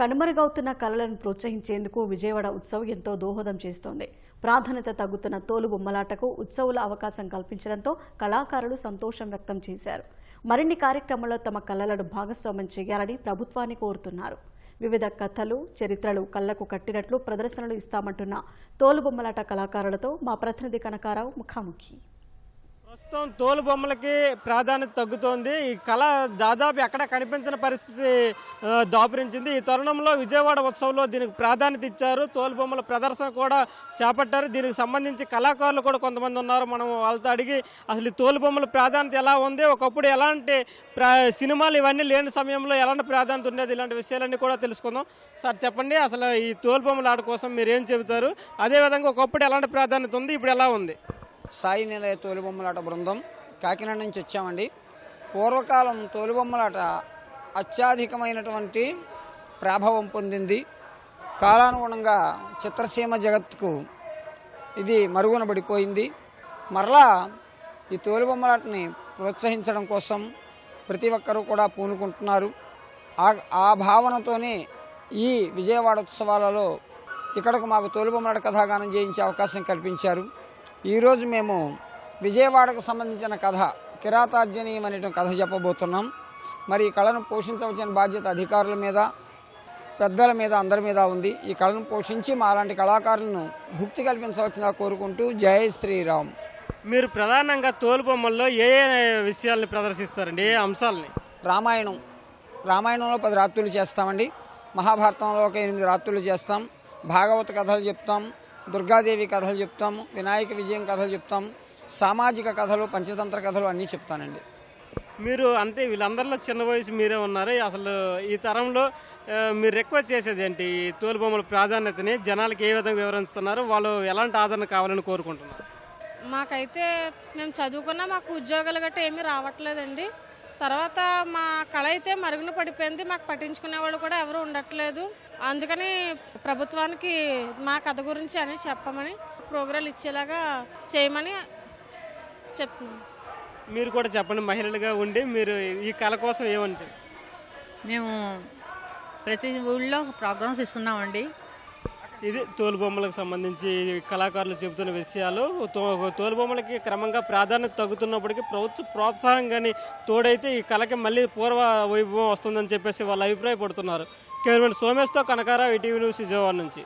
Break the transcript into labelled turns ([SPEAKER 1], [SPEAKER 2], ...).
[SPEAKER 1] కనుమరుగవుతున్న కళలను ప్రోత్సహించేందుకు విజయవాడ ఉత్సవ్ ఎంతో దోహదం చేస్తోంది. ప్రాధాన్యత తగ్గుతున్న తోలు బొమ్మలాటకు ఉత్సవుల అవకాశం కల్పించడంతో కళాకారులు సంతోషం వ్యక్తం చేశారు. మరిన్ని కార్యక్రమాల్లో తమ కళలను భాగస్వామ్యం చేయాలని ప్రభుత్వాన్ని కోరుతున్నారు. వివిధ కథలు చరిత్రలు కళ్ళకు కట్టినట్లు ప్రదర్శనలు ఇస్తామంటున్న తోలుబొమ్మలాట కళాకారులతో మా ప్రతినిధి కనకారావు ముఖాముఖి.
[SPEAKER 2] ప్రస్తుతం తోలు బొమ్మలకి ప్రాధాన్యత తగ్గుతోంది. ఈ కళ దాదాపు ఎక్కడ కనిపించిన పరిస్థితి దాపురించింది. ఈ తరుణంలో విజయవాడ ఉత్సవంలో దీనికి ప్రాధాన్యత ఇచ్చారు. తోలు బొమ్మల ప్రదర్శన కూడా చేపట్టారు. దీనికి సంబంధించి కళాకారులు కూడా కొంతమంది ఉన్నారు. మనం వాళ్ళతో అడిగి అసలు ఈ తోలు బొమ్మల ప్రాధాన్యత ఎలా ఉంది? ఒకప్పుడు ఎలాంటి ప్రా సినిమాలు ఇవన్నీ లేని సమయంలో ఎలాంటి ప్రాధాన్యత ఉండేది? ఇలాంటి విషయాలన్నీ కూడా తెలుసుకుందాం. సార్ చెప్పండి. అసలు ఈ తోలు బొమ్మల ఆట కోసం మీరు ఏం చెబుతారు? అదేవిధంగా ఒకప్పుడు ఎలాంటి ప్రాధాన్యత ఉంది? ఇప్పుడు ఎలా ఉంది?
[SPEAKER 3] సాయి నిలయ తోలుబొమ్మలాట బృందం కాకినాడ నుంచి వచ్చామండి. పూర్వకాలం తోలుబొమ్మలాట అత్యధికమైనటువంటి ప్రాభవం పొందింది. కాలానుగుణంగా చిత్రసీమ జగత్తుకు ఇది మరుగున పడిపోయింది. మరలా ఈ తోలుబొమ్మలాటని ప్రోత్సహించడం కోసం ప్రతి ఒక్కరూ కూడా పూనుకుంటున్నారు. ఆ ఆ భావనతోనే ఈ విజయవాడ ఉత్సవాలలో ఇక్కడకు మాకు తోలుబొమ్మలాట కథాగానం చేయించే అవకాశం కల్పించారు. ఈరోజు మేము విజయవాడకు సంబంధించిన కథ కిరాతార్జనీయం అనేటువంటి కథ చెప్పబోతున్నాం. మరి ఈ కళను పోషించవలసిన బాధ్యత అధికారుల మీద పెద్దల మీద అందరి మీద ఉంది. ఈ కళను పోషించి మా అలాంటి కళాకారులను భుక్తి కల్పించవలసిందిగా కోరుకుంటూ జై శ్రీరామ్.
[SPEAKER 2] మీరు ప్రధానంగా తోలు బొమ్మల్లో ఏ ఏ విషయాల్ని ప్రదర్శిస్తారండి? ఏ అంశాలని?
[SPEAKER 3] రామాయణం. రామాయణంలో పది రాత్రులు చేస్తామండి. మహాభారతంలో ఒక ఎనిమిది రాత్రులు చేస్తాం. భాగవత కథలు చెప్తాం. దుర్గాదేవి కథలు చెప్తాం వినాయక విజయం కథలు చెప్తాం సామాజిక కథలు పంచతంత్ర కథలు అన్నీ చెప్తానండి.
[SPEAKER 2] మీరు అంటే వీళ్ళందరిలో చిన్న వయసు మీరే ఉన్నారు అసలు ఈ తరంలో మీరు రిక్వెస్ట్ చేసేది ఏంటి? ఈ తోలు బొమ్మల ప్రాధాన్యతని జనాలకి ఏ విధంగా వివరిస్తున్నారు? వాళ్ళు ఎలాంటి ఆదరణ కావాలని కోరుకుంటున్నారు?
[SPEAKER 4] మాకైతే మేము చదువుకున్నా మాకు ఉద్యోగాలు గట్రా ఏమీ రావట్లేదండి. తర్వాత మా అయితే మరుగున పడిపోయింది మాకు పట్టించుకునేవాళ్ళు కూడా ఎవరు ఉండట్లేదు. అందుకని ప్రభుత్వానికి మా కథ గురించి అని చెప్పమని ప్రోగ్రాలు ఇచ్చేలాగా చేయమని చెప్తున్నాం.
[SPEAKER 2] మీరు కూడా చెప్పండి మహిళలుగా ఉండి మీరు ఈ కళ కోసం ఏమని చెప్-
[SPEAKER 5] మేము ప్రతి ఊళ్ళో ప్రోగ్రామ్స్ ఇస్తున్నామండి.
[SPEAKER 2] ఇది తోలుబొమ్మలకు సంబంధించి కళాకారులు చెబుతున్న విషయాలు. తో- క్రమంగా ప్రాధాన్యత తగ్గుతున్నప్పటికీ ప్రభుత్వ ప్రోత్సాహం కానీ తోడైతే ఈ కళకి మళ్ళీ పూర్వ వైభవం వస్తుందని చెప్పేసి వాళ్ళు అభిప్రాయపడుతున్నారు. కేవలం సోమేష్తో కనకారావు ఈటీవీ న్యూస్ విజయవాడ నుంచి.